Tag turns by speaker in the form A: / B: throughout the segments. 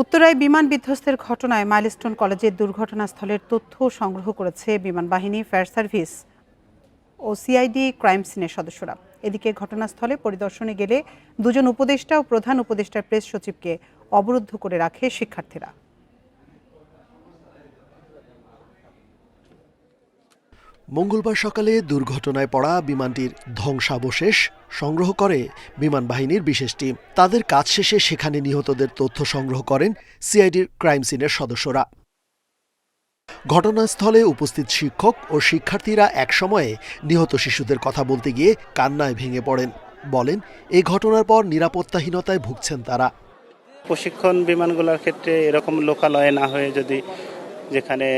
A: উত্তরায় বিমান বিধ্বস্তের ঘটনায় মাইলস্টোন কলেজের দুর্ঘটনাস্থলের তথ্য সংগ্রহ করেছে বিমান বাহিনী ফায়ার সার্ভিস ও সিআইডি ক্রাইম সিনের সদস্যরা। এদিকে ঘটনাস্থলে পরিদর্শনে গেলে দুজন উপদেষ্টা ও প্রধান উপদেষ্টার প্রেস সচিবকে অবরুদ্ধ করে রাখে শিক্ষার্থীরা।
B: মঙ্গলবার সকালে দুর্ঘটনায় পড়া বিমানটির ধ্বংসাবশেষ সংগ্রহ করে বিমান বাহিনীর বিশেষ টিম। তাদের কাজ শেষে সেখানে নিহতদের তথ্য সংগ্রহ করেন সিআইডির ক্রাইম সিনের সদস্যরা। ঘটনাস্থলে উপস্থিত শিক্ষক ও শিক্ষার্থীরা একসময়ে নিহত শিশুদের কথা বলতে গিয়ে কান্নায় ভেঙে পড়েন। বলেন এই ঘটনার পর নিরাপত্তাহীনতায় ভুগছেন তারা।
C: প্রশিক্ষণ বিমানগুলোর ক্ষেত্রে এরকম লোকালয়ে না হয়ে যদি যেখানে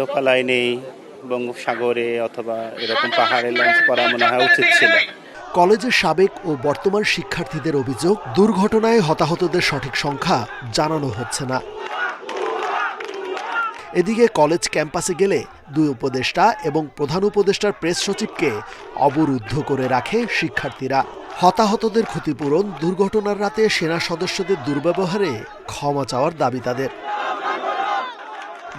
C: লোকালয় নেই বঙ্গোপসাগরে অথবা এরকম পাহাড়ে লঞ্চ করা মনে হয় উচিত ছিল।
B: কলেজের সাবেক ও বর্তমান শিক্ষার্থীদের অভিযোগ, দুর্ঘটনায় হতাহতদের সঠিক সংখ্যা জানানো হচ্ছে না। এদিকে কলেজ ক্যাম্পাসে গেলে দুই উপদেষ্টা এবং প্রধান উপদেষ্টার প্রেস সচিবকে অবরুদ্ধ করে রাখে শিক্ষার্থীরা। হতাহতদের ক্ষতিপূরণ, দুর্ঘটনার রাতে সেনা সদস্যদের দুর্ব্যবহারে ক্ষমা চাওয়ার দাবি তাদের।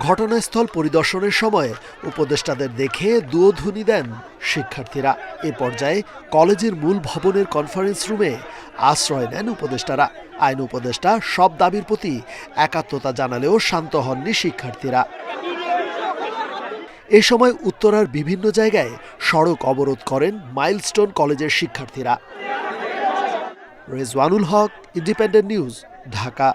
B: ঘটনাস্থল পরিদর্শনের সময় উপদেষ্টাদের দেখে দুয়োধ্বনি দেন শিক্ষার্থীরা। এ পর্যায়ে কলেজের মূল ভবনের কনফারেন্স রুমে আশ্রয় নেন উপদেষ্টারা। আইন উপদেষ্টা সব দাবির প্রতি একাত্মতা জানালেও শান্ত হননি শিক্ষার্থীরা। এ সময় উত্তরার বিভিন্ন জায়গায় সড়ক অবরোধ করেন মাইলস্টোন কলেজের শিক্ষার্থীরা। Rezwanul Haque, Independent News, Dhaka.